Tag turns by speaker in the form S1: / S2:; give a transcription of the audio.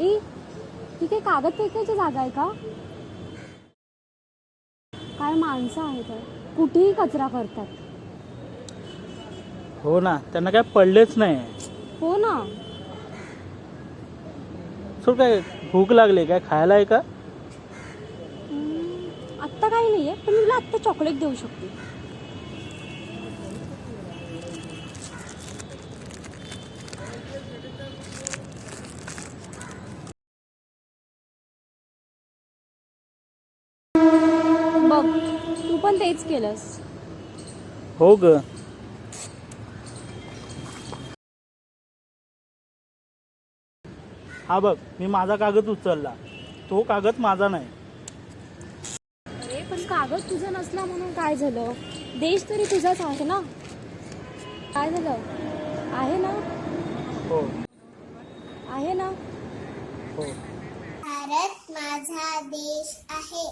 S1: ए ती काही कागद फेकायची जागा आहे का? काय माणसं आहेत कुठेही कचरा करतात.
S2: हो ना त्यांना काय पडलेच नाही.
S1: हो ना.
S2: सो काय भूक लागली काय खायला आहे का?
S1: हम्म, आत्ता काही नाहीये पण मी तुला आत्ता चॉकलेट देऊ शकते. बघ तू पण तेच केलंस.
S2: हो ग. हा बघ मी माझा कागद उचलला. तो कागद माझा नाही.
S1: अरे पण कागद तुझा नसला म्हणून काय झालं? देश तरी तुझाच आहे ना? काय झालं? आहे ना?
S2: हो.
S1: आहे ना?
S2: हो.
S3: भारत माझा देश आहे.